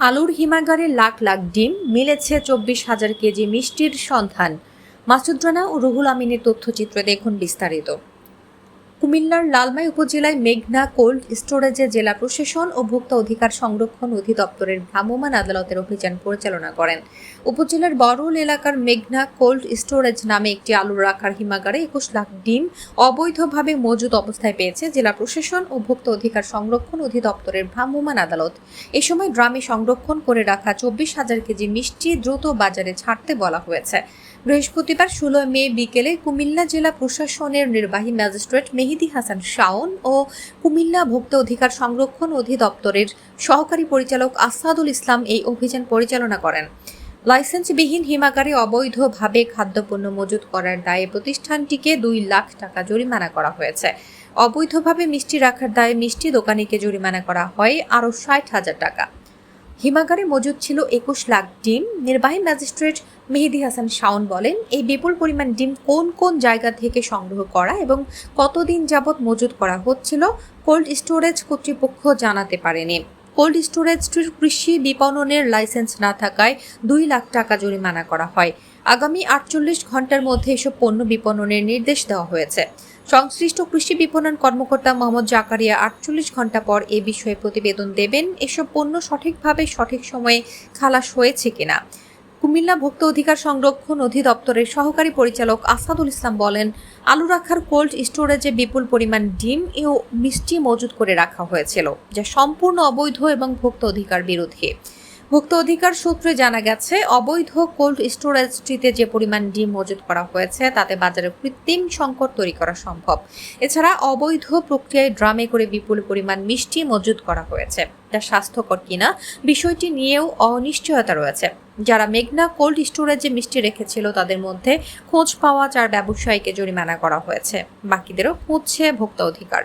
আলুর হিমাগারে লাখ লাখ ডিম, মিলেছে চব্বিশ হাজার কেজি মিষ্টির সন্ধান। মাসুদ্রানা ও রুহুল আমিনের তথ্যচিত্র দেখুন বিস্তারিত। কুমিল্লার লালমাই উপজেলায় মেঘনা কোল্ড স্টোরেজে জেলা প্রশাসন ও ভোক্তা অধিকার সংরক্ষণ অধিদপ্তরের ভ্রাম্যমাণ আদালতের অভিযান পরিচালনা করেন। উপজেলার বড়ল এলাকার মেঘনা কোল্ড স্টোরেজ নামে একটি আলু রাখার হিমাগারে একুশ লাখ ডিম অবৈধভাবে মজুদ অবস্থায় পেয়েছে জেলা প্রশাসন ও ভোক্তা অধিকার সংরক্ষণ অধিদপ্তরের ভ্রাম্যমাণ আদালত। এ সময় ড্রামে সংরক্ষণ করে রাখা চব্বিশ হাজার কেজি মিষ্টি দ্রুত বাজারে ছাড়তে বলা হয়েছে। বৃহস্পতিবার ষোলো মে বিকেলে কুমিল্লা জেলা প্রশাসনের নির্বাহী ম্যাজিস্ট্রেট মেহেদি হাসান শাওন ও কুমিল্লা ভোক্তা অধিকার সংরক্ষণ অধিদপ্তরের সহকারী পরিচালক আসাদুল ইসলাম এই অভিযান পরিচালনা করেন। লাইসেন্সবিহীন হিমাগারে অবৈধভাবে খাদ্যপণ্য মজুত করার দায়ে প্রতিষ্ঠানটিকে দুই লাখ টাকা জরিমানা করা হয়েছে। অবৈধভাবে মিষ্টি রাখার দায়ে মিষ্টি দোকানিকে জরিমানা করা হয় আরও ষাট হাজার টাকা। হিমাগারে মজুদ ছিল একুশ লাখ ডিম। নির্বাহী ম্যাজিস্ট্রেট মেহেদি হাসান শাওন বলেন, এই বিপুল পরিমাণ ডিম কোন কোন জায়গা থেকে সংগ্রহ করা এবং কতদিন যাবৎ মজুদ করা হচ্ছিল, কোল্ড স্টোরেজ কর্তৃপক্ষ জানাতে পারেনি। কোল্ড স্টোরেজটির কৃষি বিপণনের লাইসেন্স না থাকায় দুই লাখ টাকা জরিমানা করা হয়। আগামী আটচল্লিশ ঘণ্টার মধ্যে এসব পণ্য বিপণনের নির্দেশ দেওয়া হয়েছে। সংশ্লিষ্ট কৃষি বিপণন কর্মকর্তা মোহাম্মদ জাকারিয়া আটচল্লিশ ঘণ্টা পর এ বিষয়ে প্রতিবেদন দেবেন, এসব পণ্য সঠিকভাবে সঠিক সময়ে খালাস হয়েছে কিনা। কুমিল্লা ভোক্তা অধিকার সংরক্ষণ অধিদপ্তরের সহকারী পরিচালক আসাদুল ইসলাম বলেন আলু রাখার কোল্ড স্টোরেজে বিপুল পরিমাণ ডিম ও মিষ্টি মজুত করে রাখা হয়েছিল, যা সম্পূর্ণ অবৈধ এবং ভোক্তা অধিকার বিরোধী। ভোক্তা অধিকার সূত্রে জানা গেছে, অবৈধ কোল্ড স্টোরেজটিতে যে পরিমাণ ডিম মজুত করা হয়েছে, তাতে বাজারে কৃত্রিম সংকট তৈরি করা সম্ভব। এছাড়া অবৈধ প্রক্রিয়ায় ড্রামে করে বিপুল পরিমাণ মিষ্টি মজুত করা হয়েছে। যা স্বাস্থ্যকর কিনা বিষয়টি নিয়েও অনিশ্চয়তা রয়েছে। যারা মেঘনা কোল্ড স্টোরেজে মিষ্টি রেখেছিল, তাদের মধ্যে খোঁজ পাওয়া চার ব্যবসায়ীকে জরিমানা করা হয়েছে। বাকিদেরও খুঁজছে ভোক্তা অধিকার।